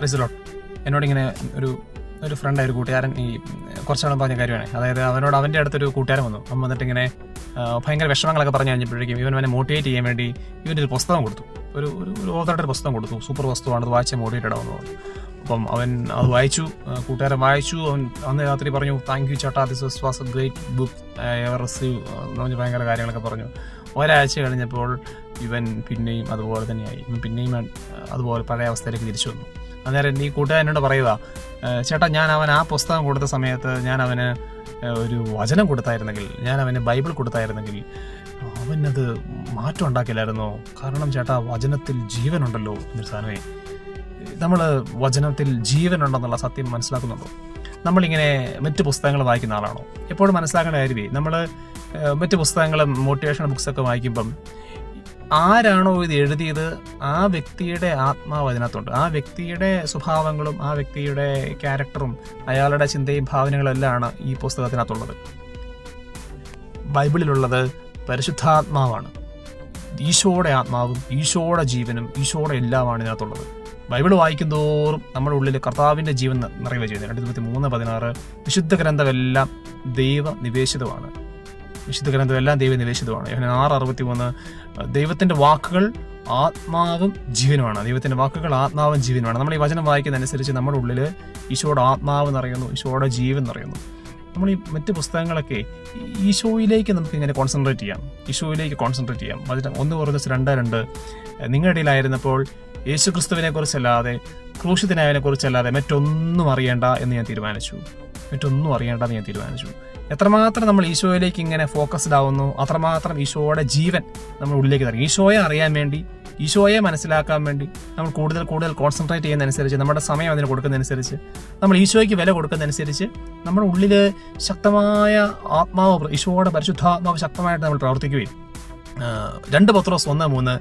പ്രിസിലോട്ട് എന്നോടിങ്ങനെ ഒരു ഒരു ഫ്രണ്ട് ഒരു കൂട്ടുകാരൻ ഈ കുറച്ചാളും പറഞ്ഞ കാര്യമാണ്. അതായത് അവനോട് അവന്റെ അടുത്തൊരു കൂട്ടുകാരൻ വന്നു. അവൻ വന്നിട്ട് ഇങ്ങനെ ഭയങ്കര വിഷമങ്ങളൊക്കെ പറഞ്ഞു കഴിഞ്ഞപ്പോഴേക്കും ഇവൻ അവനെ മോട്ടിവേറ്റ് ചെയ്യാൻ വേണ്ടി ഇവനൊരു പുസ്തകം കൊടുത്തു. ഒരു ഒരു ഒരു ഓതറുടെ ഒരു പുസ്തകം കൊടുത്തു. സൂപ്പർ വസ്തുവാണ് അത് വായിച്ച മോട്ടിവേറ്റഡ് ആവുന്നു അപ്പം അവൻ അത് വായിച്ചു കൂട്ടുകാരൻ വായിച്ചു. അവൻ അന്ന് രാത്രി പറഞ്ഞു താങ്ക് യു ചേട്ടാ this was a great book receive എന്ന് പറഞ്ഞ് ഭയങ്കര കാര്യങ്ങളൊക്കെ പറഞ്ഞു. ഒരാഴ്ച കഴിഞ്ഞപ്പോൾ ഇവൻ പിന്നെയും അതുപോലെ തന്നെയായി. ഇവൻ പിന്നെയും അതുപോലെ പഴയ അവസ്ഥയിലേക്ക് തിരിച്ചു വന്നു. അന്നേരം നീ കൂട്ടുകാരൻ എന്നോട് പറയുക "ഏഹ് ചേട്ടാ ഞാൻ അവൻ ആ പുസ്തകം കൊടുത്ത സമയത്ത് ഞാൻ അവന് ഒരു വചനം കൊടുത്തായിരുന്നെങ്കിൽ ഞാൻ അവന് ബൈബിൾ കൊടുത്തായിരുന്നെങ്കിൽ അവനത് മാറ്റം ഉണ്ടാക്കില്ലായിരുന്നോ? കാരണം ചേട്ടാ വചനത്തിൽ ജീവനുണ്ടല്ലോ എന്നൊരു സാധനമേ. നമ്മൾ വചനത്തിൽ ജീവനുണ്ടെന്നുള്ള സത്യം മനസ്സിലാക്കുന്നുണ്ടോ? നമ്മളിങ്ങനെ മറ്റ് പുസ്തകങ്ങൾ വായിക്കുന്ന ആളാണോ? എപ്പോഴും മനസ്സിലാക്കേണ്ട കാര്യമേ നമ്മൾ മറ്റ് പുസ്തകങ്ങളും മോട്ടിവേഷണൽ ബുക്സൊക്കെ വായിക്കുമ്പം ആരാണോ ഇത് എഴുതിയത്? ആ വ്യക്തിയുടെ ആത്മാവ് അതിനകത്തുണ്ട്. ആ വ്യക്തിയുടെ സ്വഭാവങ്ങളും ആ വ്യക്തിയുടെ ക്യാരക്ടറും അയാളുടെ ചിന്തയും ഭാവനകളും എല്ലാമാണ് ഈ പുസ്തകത്തിനകത്തുള്ളത്. ബൈബിളിലുള്ളത് പരിശുദ്ധാത്മാവാണ്. ഈശോയുടെ ആത്മാവും ഈശോയുടെ ജീവനും ഈശോയുടെ എല്ലാമാണ് ഇതിനകത്തുള്ളത്. ബൈബിൾ വായിക്കുന്തോറും നമ്മുടെ ഉള്ളിൽ കർത്താവിന്റെ ജീവൻ നിറയുക ചെയ്യുന്നത് രണ്ടായിരത്തി മൂന്ന് പതിനാറ് വിശുദ്ധ ഗ്രന്ഥമെല്ലാം ദൈവ നിവേശിതമാണ് വിശുദ്ധ ഗ്രന്ഥമെല്ലാം ദൈവം നിവേശിതമാണ് യോഹന്നാൻ ആറ് അറുപത്തി മൂന്ന് ദൈവത്തിന്റെ വാക്കുകൾ ആത്മാവും ജീവനുമാണ്. ദൈവത്തിന്റെ വാക്കുകൾ ആത്മാവും ജീവനുമാണ്. നമ്മൾ ഈ വചനം വായിക്കുന്നതനുസരിച്ച് നമ്മുടെ ഉള്ളിൽ ഈശോയുടെ ആത്മാവ് നിറയുന്നു ഈശോയുടെ ജീവൻ നിറയുന്നു. നമ്മൾ ഈ മറ്റ് പുസ്തകങ്ങളൊക്കെ ഈശോയിലേക്ക് നമുക്ക് ഇങ്ങനെ കോൺസെൻട്രേറ്റ് ചെയ്യാം. ഈശോയിലേക്ക് കോൺസെൻട്രേറ്റ് ചെയ്യാം. വചനം ഒന്ന് കുറച്ച് രണ്ട് രണ്ട് നിങ്ങളുടെ ഇടയിലായിരുന്നപ്പോൾ യേശു ക്രിസ്തുവിനെ കുറിച്ചല്ലാതെ ക്രൂശിതനായതിനെ കുറിച്ചല്ലാതെ മറ്റൊന്നും അറിയേണ്ട എന്ന് ഞാൻ തീരുമാനിച്ചു. മറ്റൊന്നും അറിയേണ്ട എന്ന് ഞാൻ തീരുമാനിച്ചു. എത്രമാത്രം നമ്മൾ ഈശോയിലേക്ക് ഇങ്ങനെ ഫോക്കസ്ഡ് ആവുന്നു അത്രമാത്രം ഈശോയുടെ ജീവൻ നമ്മൾ ഉള്ളിലേക്ക് തരും. ഈശോയെ അറിയാൻ വേണ്ടി ഈശോയെ മനസ്സിലാക്കാൻ വേണ്ടി നമ്മൾ കൂടുതൽ കൂടുതൽ കോൺസെൻട്രേറ്റ് ചെയ്യുന്നതനുസരിച്ച് നമ്മുടെ സമയം അതിന് കൊടുക്കുന്നതനുസരിച്ച് നമ്മൾ ഈശോയ്ക്ക് വില കൊടുക്കുന്നതനുസരിച്ച് നമ്മുടെ ഉള്ളിൽ ശക്തമായ ആത്മാവ് ഈശോയുടെ പരിശുദ്ധാത്മാവ് ശക്തമായിട്ട് നമ്മൾ പ്രവർത്തിക്കുകയും രണ്ട് രണ്ട് പത്രോസ് ഒന്ന് മൂന്ന്.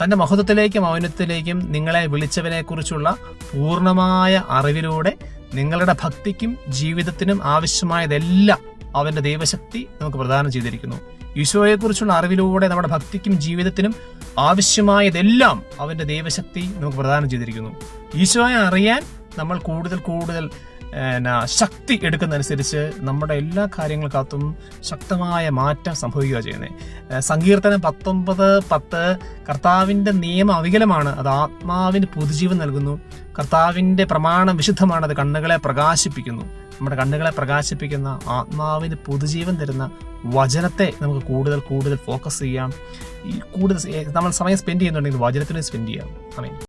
തന്റെ മഹത്വത്തിലേക്കും മൗനത്തിലേക്കും നിങ്ങളെ വിളിച്ചവനെക്കുറിച്ചുള്ള പൂർണമായ അറിവിലൂടെ നിങ്ങളുടെ ഭക്തിക്കും ജീവിതത്തിനും ആവശ്യമായതെല്ലാം അവന്റെ ദൈവശക്തി നമുക്ക് പ്രദാനം ചെയ്തിരിക്കുന്നു. ഈശോയെക്കുറിച്ചുള്ള അറിവിലൂടെ നമ്മുടെ ഭക്തിക്കും ജീവിതത്തിനും ആവശ്യമായതെല്ലാം അവന്റെ ദൈവശക്തി നമുക്ക് പ്രദാനം ചെയ്തിരിക്കുന്നു. ഈശോയെ അറിയാൻ നമ്മൾ കൂടുതൽ കൂടുതൽ ശക്തി എടുക്കുന്നതനുസരിച്ച് നമ്മുടെ എല്ലാ കാര്യങ്ങൾക്കകത്തും ശക്തമായ മാറ്റം സംഭവിക്കുക ചെയ്യുന്നത് സങ്കീർത്തനം പത്തൊമ്പത് പത്ത് കർത്താവിന്റെ നിയമം അവികലമാണ്. അത് ആത്മാവിന് പുതുജീവൻ നൽകുന്നു. കർത്താവിന്റെ പ്രമാണം വിശുദ്ധമാണ് അത് കണ്ണുകളെ പ്രകാശിപ്പിക്കുന്നു. നമ്മുടെ കണ്ണുകളെ പ്രകാശിപ്പിക്കുന്ന ആത്മാവിന് പുതുജീവൻ തരുന്ന വചനത്തെ നമുക്ക് കൂടുതൽ കൂടുതൽ ഫോക്കസ് ചെയ്യാം. ഈ കൂടുതൽ നമ്മൾ സമയം സ്പെൻഡ് ചെയ്യുന്നുണ്ടെങ്കിൽ വചനത്തിന് സ്പെൻഡ് ചെയ്യാം. അമീൻ